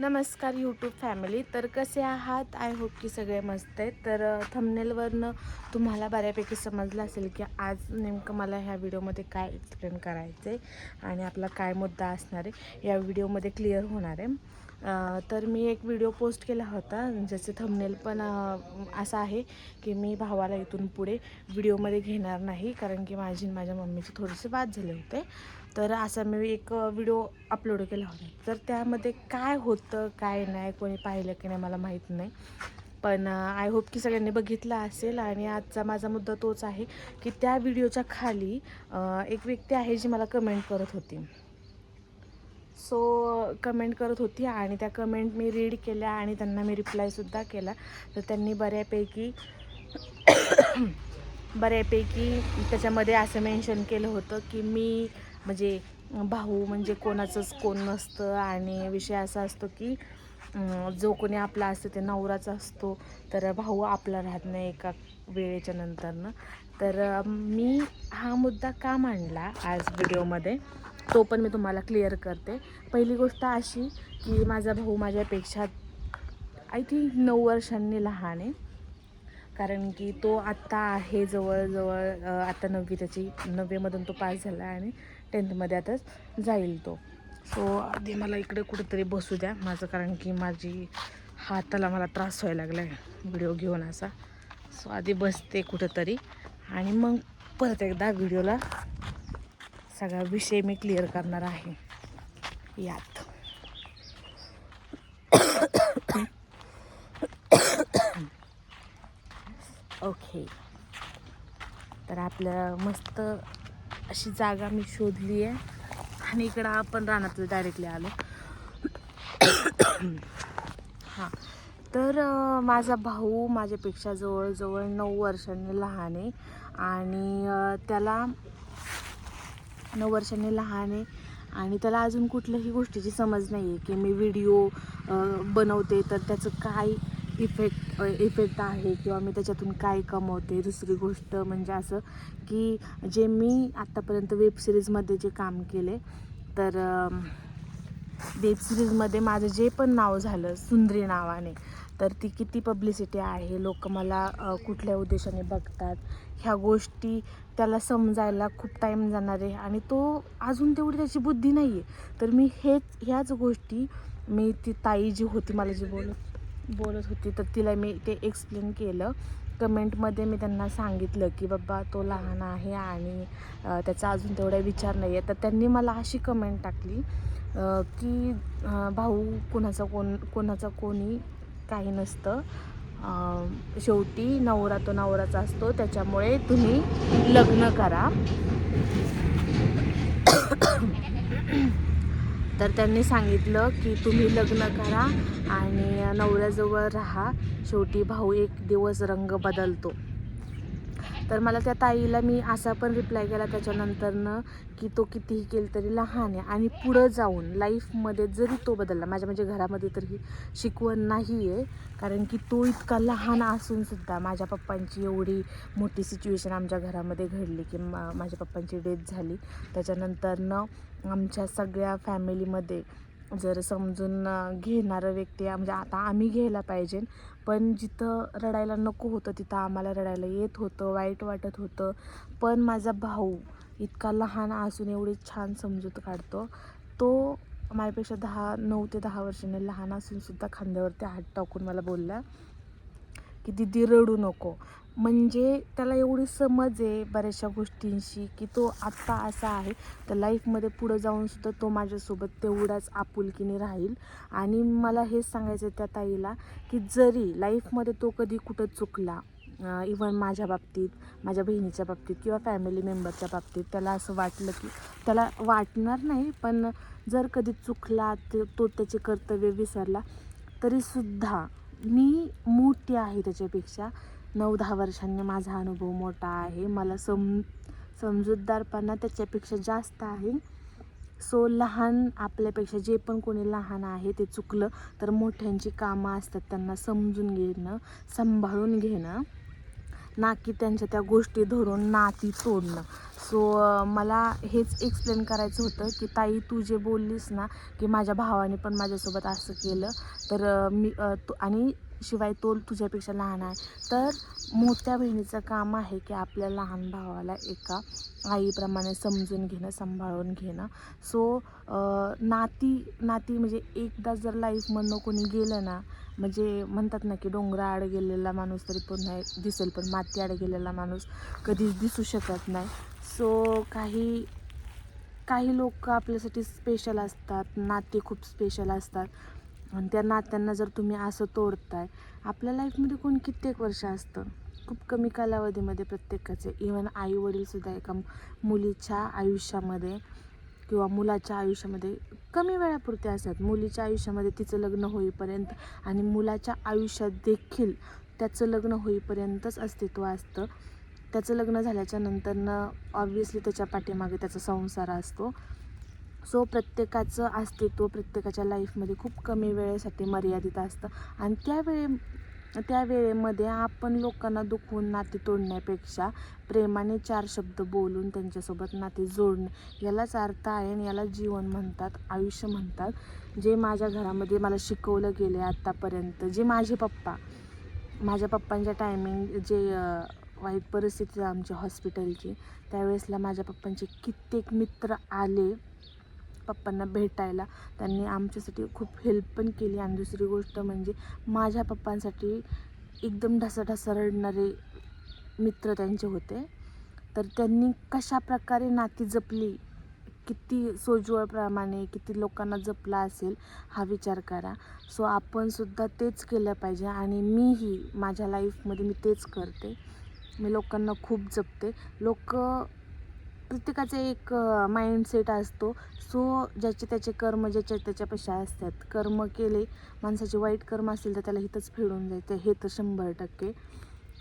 नमस्कार YouTube family तर कसे आहात? आय होप की सगळे मस्त आहेत. तर थंबनेलवरनं तुम्हाला बऱ्यापैकी समजलं असेल की आज नेमकं मला ह्या व्हिडिओमध्ये काय एक्सप्लेन करायचं आहे आणि आपला काय मुद्दा असणार आहे या व्हिडिओमध्ये क्लिअर होणार आहे. तर मी एक व्हिडिओ पोस्ट केला होता ज्याचे थंबनेल पण असा आहे की मी भावाला इथून पुढे व्हिडिओमध्ये घेणार नाही कारण की माझी माझ्या मम्मीचे थोडेसे वाद झाले होते. तर असा मी एक व्हिडिओ अपलोड केला होता. तर त्यामध्ये काय होतं काय नाही कोणी पाहिलं की नाही मला माहीत नाही. पण आय होप की सगळ्यांनी बघितलं असेल आणि आजचा माझा मुद्दा तोच आहे की त्या व्हिडिओच्या खाली एक व्यक्ती आहे जी मला कमेंट करत होती. सो कमेंट करत होती आणि त्या कमेंट मी रीड केल्या आणि त्यांना मी रिप्लायसुद्धा केला. तर त्यांनी बऱ्यापैकी बऱ्यापैकी त्याच्यामध्ये असं मेन्शन केलं होतं की मी म्हणजे भाऊ म्हणजे कोणाचंच कोण नसतं आणि विषय असा असतो की जो कोणी आपला असतो ते नवराच असतो तर भाऊ आपला राहत नाही एका वेळेच्या नंतरनं. तर मी हा मुद्दा का मांडला आज व्हिडिओमध्ये तो पण मी तुम्हाला क्लिअर करते. पहिली गोष्ट अशी की माझा भाऊ माझ्यापेक्षा आय थिंक नऊ वर्षांनी लहान आहे. कारण की तो आत्ता आहे जवळजवळ आत्ता नववी त्याची नववीमधून तो पास झाला आणि टेन्थमध्ये आताच जाईल तो. सो आधी मला इकडे कुठेतरी बसू द्या. माझं कारण की माझी हाताला मला त्रास व्हायला लागला आहे व्हिडिओ घेऊन असा. सो आधी बसते कुठेतरी. आणि मग परत एकदा व्हिडिओला सगळा विषय मी क्लिअर करणार आहे. यात. ओके तर आपल्या मस्त अशी जागा मी शोधली आहे. आणि इकडं आपण रानातलं डायरेक्टली आलो. हां. तर माझा भाऊ माझ्यापेक्षा जवळजवळ नऊ वर्षांनी लहान आहे. आणि त्याला नऊ वर्षांनी लहान आहे. आणि त्याला अजून कुठल्याही गोष्टीची समज नाही आहे की मी व्हिडिओ बनवते तर त्याचं काय इफेक्ट इफेक्ट आहे किंवा मी त्याच्यातून काय कमवते. दुसरी गोष्ट म्हणजे असं की जे मी आत्तापर्यंत वेबसिरीजमध्ये जे काम केले तर वेब सिरीजमध्ये माझं जे पण नाव झालं सुंदरी नावाने तर ती किती पब्लिसिटी आहे लोक मला कुठल्या उद्देशाने बघतात ह्या गोष्टी त्याला समजायला खूप टाईम जाणार आहे आणि तो अजून तेवढी त्याची बुद्धी नाही आहे तर मी हेच ह्याच गोष्टी मी ती ताई जी होती मला जी बोलत बोलत होती तर तिला मी ते एक्सप्लेन केलं. कमेंटमध्ये मी त्यांना सांगितलं की बाबा तो लहान आहे आणि त्याचा अजून तेवढा विचार नाही आहे तर त्यांनी मला अशी कमेंट टाकली की भाऊ कोणाचा कोण कोणाचा कोणी काही नसतं. शेवटी नवरा तो नवराचा असतो त्याच्यामुळे तुम्ही लग्न करा. तर त्यांनी सांगितलं की तुम्ही लग्न करा आणि नवऱ्याजवळ राहा. शेवटी भाऊ एक दिवस रंग बदलतो. तर मला त्या ताईला मी असा पण रिप्लाय केला त्याच्यानंतरनं की तो कितीही केलं तरी लहान आहे आणि पुढं जाऊन लाईफमध्ये जरी तो बदलला माझ्या म्हणजे घरामध्ये तरी शिकवण नाही आहे कारण की तो इतका लहान असूनसुद्धा माझ्या पप्पांची एवढी मोठी सिच्युएशन आमच्या घरामध्ये घडली की मा माझ्या पप्पांची डेथ झाली. त्याच्यानंतरनं आमच्या सगळ्या फॅमिलीमध्ये जर समजून घेणारं व्यक्ती म्हणजे आता आम्ही घ्यायला पाहिजे. पण जिथं रडायला नको होतं तिथं आम्हाला रडायला येत होतं वाईट वाटत होतं. पण माझा भाऊ इतका लहान असून एवढी छान समजूत काढतो. तो माझ्यापेक्षा दहा नऊ ते दहा वर्षांनी लहान असूनसुद्धा खांद्यावरती हात टाकून मला बोलला की दिदी रडू नको. म्हणजे त्याला एवढी समज आहे बऱ्याचशा गोष्टींशी की तो आत्ता असा आहे. तर लाईफमध्ये पुढं जाऊन सुद्धा तो माझ्यासोबत तेवढाच आपुलकीने राहील. आणि मला हेच सांगायचं त्या ताईला की जरी लाईफमध्ये तो कधी कुठं चुकला इवन माझ्या बाबतीत माझ्या बहिणीच्या बाबतीत किंवा फॅमिली मेंबरच्या बाबतीत त्याला असं वाटलं की त्याला वाटणार नाही पण जर कधी चुकला तो त्याचे कर्तव्य विसरला तरीसुद्धा मी मोठी आहे त्याच्यापेक्षा. नऊ दहा वर्षांनी माझा अनुभव मोठा आहे. मला सम समजूतदारपणा त्याच्यापेक्षा जास्त आहे. सो लहान आपल्यापेक्षा जे पण कोणी लहान आहे ते चुकलं तर मोठ्यांची कामं असतात त्यांना समजून घेणं सांभाळून घेणं. ना की त्यांच्या त्या गोष्टी धरून नाती तोडणं. सो मला हेच एक्सप्लेन करायचं होतं की ताई तू जे बोललीस ना की माझ्या भावाने पण माझ्यासोबत असं केलं तर मी आणि शिवाय तो तुझ्यापेक्षा लहान आहे. तर मोठ्या बहिणीचं काम आहे की आपल्या लहान भावाला एका आईप्रमाणे समजून घेणं सांभाळून घेणं. सो नाती नाती म्हणजे एकदा जर लाईफमधनं कोणी गेलं ना म्हणजे म्हणतात ना की डोंगराआड गेलेला माणूस तरी पुन्हा दिसेल पण. मातीआड गेलेला माणूस कधीच दिसू शकत नाही. सो काही काही लोक आपल्यासाठी स्पेशल असतात. नाते खूप स्पेशल असतात. आणि त्या नात्यांना जर तुम्ही असं तोडताय आपल्या लाईफमध्ये कोण कित्येक वर्ष असतं? खूप कमी कालावधीमध्ये प्रत्येकाचे. इवन आईवडीलसुद्धा एका मुलीच्या आयुष्यामध्ये किंवा मुलाच्या आयुष्यामध्ये कमी वेळापुरते असतात. मुलीच्या आयुष्यामध्ये तिचं लग्न होईपर्यंत आणि मुलाच्या आयुष्यात देखील त्याचं लग्न होईपर्यंतच अस्तित्व असतं. त्याचं लग्न झाल्याच्या नंतरनं ऑब्व्हियसली त्याच्या पाठीमागे त्याचा संसार असतो. सो प्रत्येकाचं अस्तित्व प्रत्येकाच्या लाईफमध्ये खूप कमी वेळेसाठी मर्यादित असतं. आणि त्यावेळी त्या वेळेमध्ये आपण लोकांना दुखवून नाती तोडण्यापेक्षा प्रेमाने चार शब्द बोलून त्यांच्यासोबत नाते जोडणे यालाच अर्थ आहे आणि याला जीवन म्हणतात आयुष्य म्हणतात. जे माझ्या घरामध्ये मला शिकवलं गेलं आहे आत्तापर्यंत जे माझे पप्पा माझ्या पप्पांच्या टायमिंग जे वाईट परिस्थिती आमची हॉस्पिटलची त्यावेळेसला माझ्या पप्पांचे कित्येक मित्र आले. पप्पांना भेटायला. त्यांनी आमच्यासाठी खूप हेल्प पण केली. आणि दुसरी गोष्ट म्हणजे माझ्या पप्पांसाठी एकदम ढसाढसा रडणारे मित्र त्यांचे होते. तर त्यांनी कशा प्रकारे नाती जपली किती सोज्वळप्रमाणे किती लोकांना जपला असेल हा विचार करा. सो आपणसुद्धा तेच केलं पाहिजे आणि मीही माझ्या लाईफमध्ये मी तेच करते. मी लोकांना खूप जपते. लोक प्रत्येकाचा एक माइंडसेट असतो. सो ज्याचे त्याचे कर्म ज्याच्या त्याच्यापेक्षा असतात. कर्म केले माणसाचे वाईट कर्म असतील तर त्याला हिथंच फेडून जायचं. हे तर शंभर टक्के.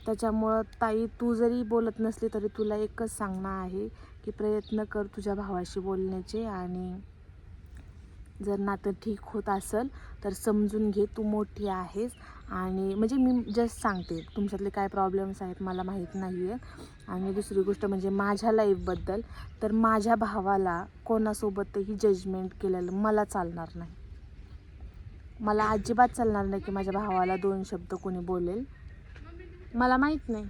त्याच्यामुळं ताई तू जरी बोलत नसली तरी तुला एकच सांगणं आहे की प्रयत्न कर तुझ्या भावाशी बोलण्याचे आणि जर नातं ठीक होत असेल तर समजून घे. तू मोठी आहेस. आणि म्हणजे मी जस्ट सांगते तुमच्यातले काय प्रॉब्लेम्स आहेत मला माहीत नाही आहे आणि दुसरी गोष्ट म्हणजे माझ्या लाईफबद्दल तर माझ्या भावाला कोणासोबतही जजमेंट केलेलं मला चालणार नाही. मला अजिबात चालणार नाही की माझ्या भावाला दोन शब्द कोणी बोलेल. मला माहीत नाही.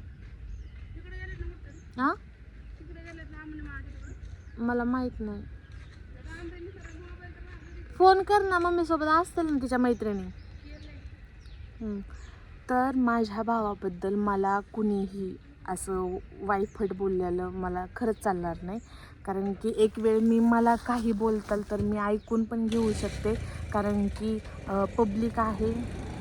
हां मला माहीत नाही. फोन कर ना मम्मीसोबत असतील ना तिच्या मैत्रिणी. तर माझ्या भावाबद्दल मला कुणीही असं वाईफट बोललेलं मला खरंच चालणार नाही. कारण की एक वेळ मी मला काही बोलताल तर मी ऐकून पण घेऊ शकते. कारण की पब्लिक आहे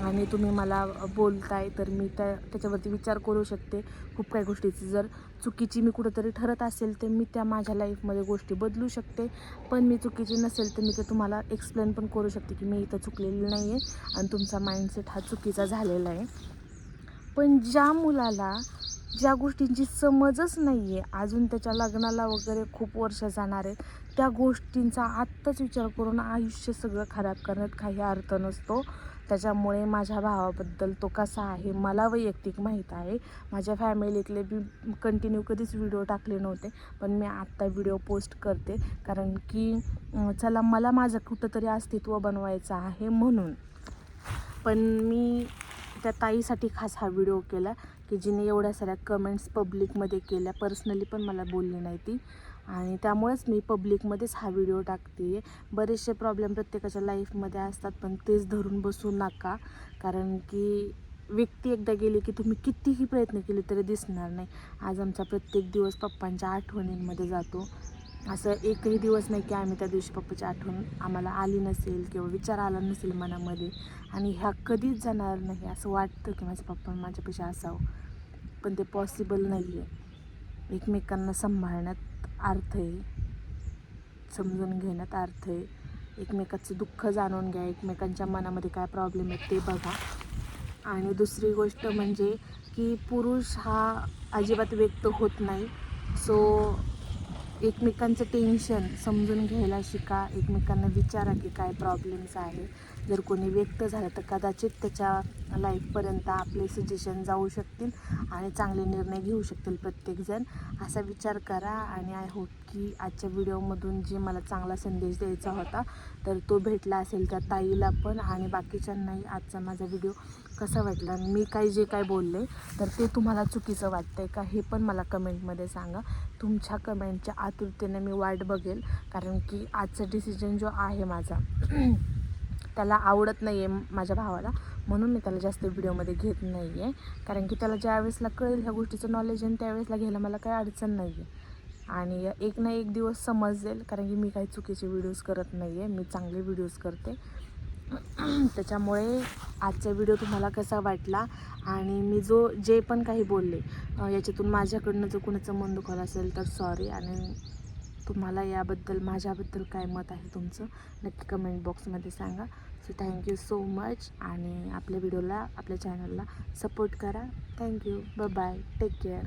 आणि तुम्ही मला बोलताय तर मी त्या त्याच्यावरती विचार करू शकते. खूप काही गोष्टीची जर चुकीची मी कुठंतरी ठरत असेल तर मी त्या माझ्या लाईफमध्ये गोष्टी बदलू शकते. पण मी चुकीची नसेल तर मी ते तुम्हाला एक्सप्लेन पण करू शकते की मी इथं चुकलेली नाही आहे आणि तुमचा माइंडसेट हा चुकीचा झालेला आहे. पण ज्या मुलाला ज्या गोष्टींची समजच नाही आहे अजून त्याच्या लग्नाला वगैरे खूप वर्ष जाणार आहेत त्या गोष्टींचा आत्ताच विचार करून आयुष्य सगळं खराब करण्यात काही अर्थ नसतो. त्याच्यामुळे माझ्या भावाबद्दल तो कसा आहे मला वैयक्तिक माहीत आहे. माझ्या फॅमिलीतले बी कंटिन्यू कधीच व्हिडिओ टाकले नव्हते पण मी आत्ता व्हिडिओ पोस्ट करते. कारण की चला मला माझं कुठंतरी अस्तित्व बनवायचं आहे म्हणून. पण मी त्या ताईसाठी खास हा व्हिडिओ केला. की जिने एवढ्या साऱ्या कमेंट्स पब्लिकमध्ये केल्या. पर्सनली पण मला बोलली नाही ती. आणि त्यामुळेच मी पब्लिकमध्येच हा व्हिडिओ टाकते. बरेचसे प्रॉब्लेम प्रत्येकाच्या लाईफमध्ये असतात पण तेच धरून बसू नका. कारण की व्यक्ती एकदा गेली की तुम्ही कितीही प्रयत्न केले तरी दिसणार नाही. आज आमचा प्रत्येक दिवस पप्पांच्या आठवणींमध्ये जातो. असं एकही दिवस नाही की आम्ही त्या दिवशी पप्पाची आठवण आम्हाला आली नसेल किंवा विचार आला नसेल मनामध्ये. आणि ह्या कधीच जाणार नाही असं वाटतं की माझ्या पप्पा माझ्यापेक्षा असावं. पण ते पॉसिबल नाही आहे एकमेकांना सांभाळण्यात अर्थ आहे. समजून घेण्यात अर्थ आहे. एकमेकाचं दुःख जाणून घ्या. एकमेकांच्या मनामध्ये काय प्रॉब्लेम आहेत ते बघा. आणि दुसरी गोष्ट म्हणजे की पुरुष हा अजिबात व्यक्त होत नाही. सो एकमेकांचं टेन्शन समजून घ्यायला शिका. एकमेकांना विचारा की काय प्रॉब्लेम्स आहे. जर कोणी व्यक्त झालं तर कदाचित त्याच्या लाईफपर्यंत आपले सजेशन जाऊ शकतील आणि चांगले निर्णय घेऊ शकतील प्रत्येकजण. असा विचार करा आणि आय होप की आजच्या व्हिडिओमधून जे मला चांगला संदेश द्यायचा होता तर तो भेटला असेल त्या ताईला पण आणि बाकीच्यांनाही आजचा माझा व्हिडिओ कसा वाटला आणि मी काही जे काय बोलले तर ते तुम्हाला चुकीचं वाटतं आहे का हे पण मला कमेंटमध्ये सांगा. तुमच्या कमेंटच्या आतुरतेने मी वाट बघेल कारण की आजचा डिसिजन जो आहे माझा त्याला आवडत नाही आहे माझ्या भावाला. म्हणून मी त्याला जास्त व्हिडिओमध्ये घेत नाही आहे कारण की त्याला ज्या वेळेसला कळेल ह्या गोष्टीचं नॉलेज आणि त्यावेळेसला घ्यायला मला काही अडचण नाही आहे आणि एक ना एक दिवस समजेल कारण की मी काही चुकीचे व्हिडिओज करत नाही आहे मी चांगले व्हिडिओज करते. त्याच्यामुळे आजचा व्हिडिओ तुम्हाला कसा वाटला आणि मी जो जे पण काही बोलले याच्यातून माझ्याकडनं जर कुणाचं मन दुखावलं असेल तर सॉरी आणि तुम्हाला याबद्दल माझ्याबद्दल काय मत आहे तुमचं नक्की कमेंट बॉक्समध्ये सांगा. सो थँक्यू सो मच आणि आपल्या व्हिडिओला आपल्या चॅनलला सपोर्ट करा. थँक्यू ब बाय टेक केअर